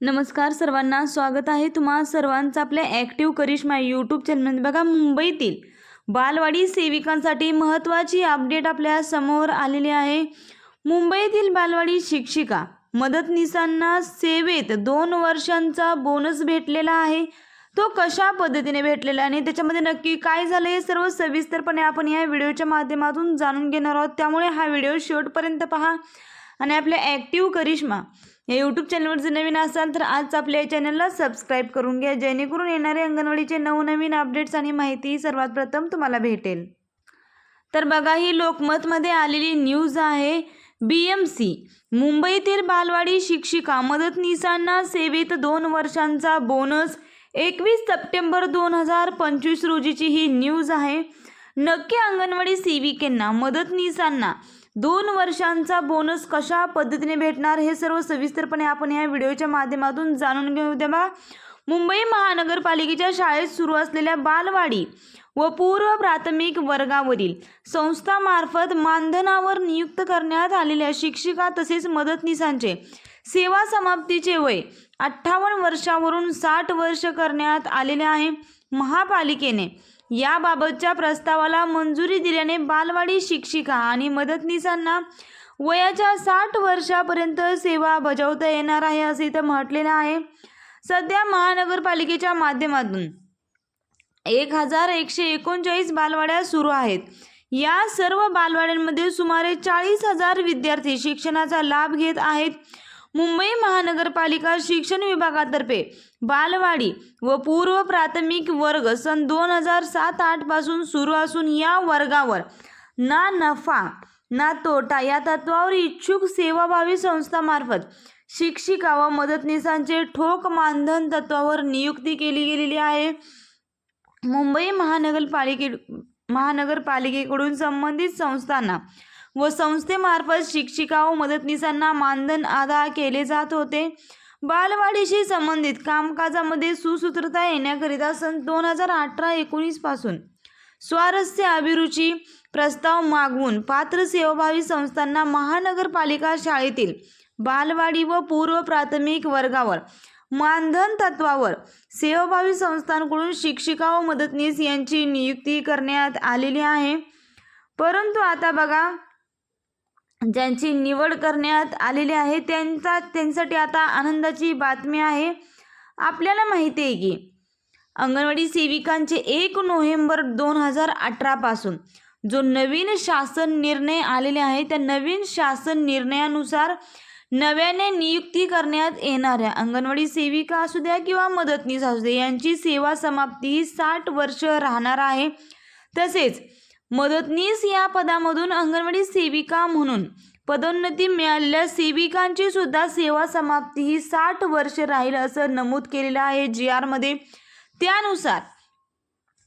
नमस्कार सर्वांना स्वागत आहे तुम्हा सर्वांचं आपल्या ॲक्टिव्ह करिश्मा यूट्यूब चॅनलमध्ये बघा मुंबईतील बालवाडी सेविकांसाठी महत्त्वाची अपडेट आपल्यासमोर आलेली आहे. मुंबईतील बालवाडी शिक्षिका मदतनीसांना सेवेत दोन वर्षांचा बोनस भेटलेला आहे. तो कशा पद्धतीने भेटलेला आणि त्याच्यामध्ये नक्की काय झालं हे सर्व सविस्तरपणे आपण या व्हिडिओच्या माध्यमातून जाणून घेणार आहोत. त्यामुळे हा व्हिडिओ शेवटपर्यंत पहा. आणि आपल्या ॲक्टिव्ह करिश्मा या यूट्यूब चॅनलवर जर नवीन असाल तर आज आपल्या या चॅनलला सबस्क्राईब करून घ्या. जेणेकरून येणारे अंगणवाडीचे नवनवीन अपडेट्स आणि माहिती सर्वात प्रथम तुम्हाला भेटेल. तर बघा ही लोकमतमध्ये आलेली न्यूज आहे. बी एम सी मुंबईतील बालवाडी शिक्षिका मदतनीसांना सेवेत दोन वर्षांचा बोनस एकवीस सप्टेंबर दोन हजार पंचवीस रोजीची ही न्यूज आहे. नक्की अंगणवाडी सेविकेंना मदतनीसांना दोन वर्षांचा बोनस कशा पद्धतीने भेटणार हे सर्व सविस्तरपणे आपण या व्हिडिओच्या माध्यमातून जाणून घेऊ. तेव्हा मुंबई महानगरपालिकेच्या शाळेत सुरू असलेल्या बालवाडी व पूर्व प्राथमिक वर्गावरील संस्थामार्फत मानधनावर नियुक्त करण्यात आलेल्या शिक्षिका तसेच मदतनीसांचे सेवा समाप्तीचे वय अठ्ठावन्न वर्षावरून साठ वर्ष करण्यात आलेले आहे. महापालिकेने याबाबतच्या प्रस्तावाला मंजुरी दिल्याने बालवाडी शिक्षिका आणि मदतनीसांना वयाच्या साठ वर्षापर्यंत सेवा बजावता येणार आहे असे इथं म्हटलेलं आहे. सध्या महानगरपालिकेच्या माध्यमातून एक हजार एकशे एकोणचाळीस बालवाड्या सुरू आहेत. या सर्व बालवाड्यांमध्ये सुमारे चाळीस हजार विद्यार्थी शिक्षणाचा लाभ घेत आहेत. मुंबई महानगरपालिका शिक्षण विभागातर्फे बालवाडी व पूर्व प्राथमिक वर्ग सन दोन हजार सात आठपासून सुरू असून या वर्गावर ना नफा ना तोटा या तत्वावर इच्छुक सेवाभावी संस्थामार्फत शिक्षिका व मदतनीसांचे ठोक मानधन तत्वावर नियुक्ती केली गेलेली आहे. मुंबई महानगरपालिके महानगरपालिकेकडून संबंधित संस्थांना व संस्थेमार्फत शिक्षिका व मदतनीसांना मानधन अदा केले जात होते. बालवाडीशी संबंधित कामकाजामध्ये सुसूत्रता येण्याकरिता सन दोन हजार अठरा एकोणीसपासून स्वारस्य अभिरुची प्रस्ताव मागवून पात्र सेवाभावी संस्थांना महानगरपालिका शाळेतील बालवाडी व पूर्व प्राथमिक वर्गावर मानधन तत्वावर सेवाभावी संस्थांकडून शिक्षिका व मदतनीस यांची नियुक्ती करण्यात आलेली आहे. परंतु आता बघा ज्यांची निवड करण्यात आलेली आहे त्यांचा त्यांच्यासाठी आता आनंदाची बातमी आहे. आपल्याला माहिती आहे की अंगणवाडी सेविकांचे एक नोव्हेंबर दोन हजार अठरापासून जो नवीन शासन निर्णय आलेले आहे त्या नवीन शासन निर्णयानुसार नव्याने नियुक्ती करण्यात येणाऱ्या अंगणवाडी सेविका असू द्या किंवा मदतनीस असू द्या यांची सेवा समाप्ती ही साठ वर्ष राहणार आहे. तसेच मदतनीस या पदामधून अंगणवाडी सेविका म्हणून पदोन्नती मिळालेल्या सेविकांची सुद्धा सेवा समाप्ती ही साठ वर्ष राहील असं नमूद केलेलं आहे जी आरमध्ये त्यानुसार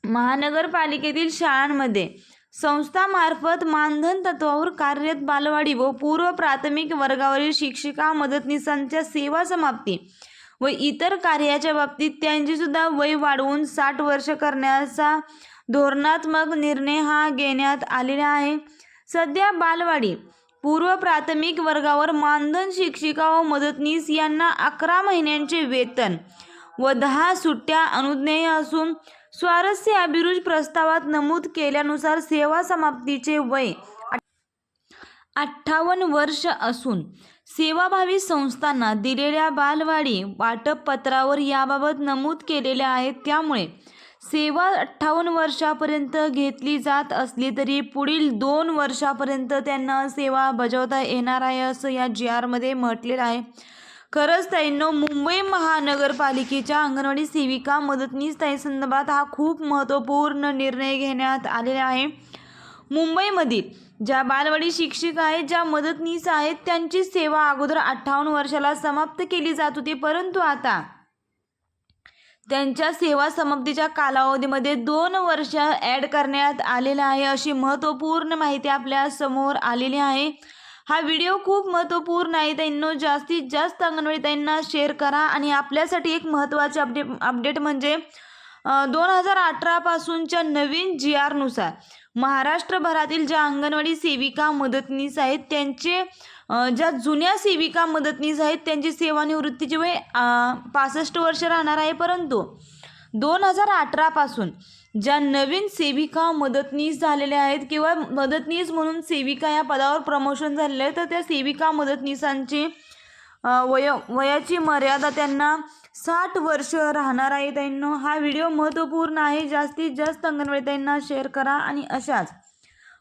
महानगरपालिकेतील शाळांमध्ये संस्थामार्फत मानधन तत्वावर कार्यरत बालवाडी व पूर्व प्राथमिक वर्गावरील शिक्षिका मदतनीसांच्या सेवा समाप्ती व इतर कार्याच्या बाबतीत त्यांची सुद्धा वय वाढवून साठ वर्ष करण्याचा धोरणात्मक निर्णय हा घेण्यात आलेला आहे. सध्या बालवाडी पूर्व प्राथमिक वर्गावर मानधन शिक्षिका व मदतनीस यांना अकरा महिन्यांचे वेतन व दहा सुट्ट्या अनुज्ञेय असून स्वारस्य अभिरुच प्रस्तावात नमूद केल्यानुसार सेवा समाप्तीचे वय अठ्ठावन्न वर्ष असून सेवाभावी संस्थांना दिलेल्या बालवाडी वाटप पत्रावर याबाबत नमूद केलेल्या आहेत त्यामुळे सेवा अठ्ठावन्न वर्षापर्यंत घेतली जात असली तरी पुढील दोन वर्षापर्यंत त्यांना सेवा बजावता येणार आहे असं या जी आरमध्ये म्हटलेलं आहे. खरंच ताईंनो मुंबई महानगरपालिकेच्या अंगणवाडी सेविका मदतनीस ताई संदर्भात हा खूप महत्त्वपूर्ण निर्णय घेण्यात आलेला आहे. मुंबईमधील ज्या बालवाडी शिक्षिका आहेत ज्या मदतनीस आहेत त्यांची सेवा अगोदर अठ्ठावन्न वर्षाला समाप्त केली जात होती परंतु आता त्यांच्या सेवा समाप्तीच्या कालावधीमध्ये दोन वर्ष ॲड करण्यात आलेला आहे. अशी महत्त्वपूर्ण माहिती आपल्यासमोर आलेली आहे. हा व्हिडिओ खूप महत्त्वपूर्ण आहे. त्यांनो जास्तीत जास्त अंगणवाडीताईंना शेअर करा आणि आपल्यासाठी एक महत्त्वाचे अपडेट अपडेट म्हणजे दोन हजार अठरापासूनच्या नवीन जी आरनुसार महाराष्ट्रभरातील ज्या अंगणवाडी सेविका मदतनीस आहेत त्यांचे ज्या जुन्या सेविका मदतनीस आहेत त्यांची सेवानिवृत्तीची वय पासष्ट वर्ष राहणार आहे. परंतु दोन हजार अठरापासून ज्या नवीन सेविका मदतनीस झालेल्या आहेत किंवा मदतनीस म्हणून सेविका या पदावर प्रमोशन झालेलं आहे तर त्या सेविका मदतनीसांची वय वयाची मर्यादा त्यांना साठ वर्ष राहणार आहे. त्यांना हा व्हिडिओ महत्त्वपूर्ण आहे. जास्तीत जास्त अंगणवाडी त्यांना शेअर करा आणि अशाच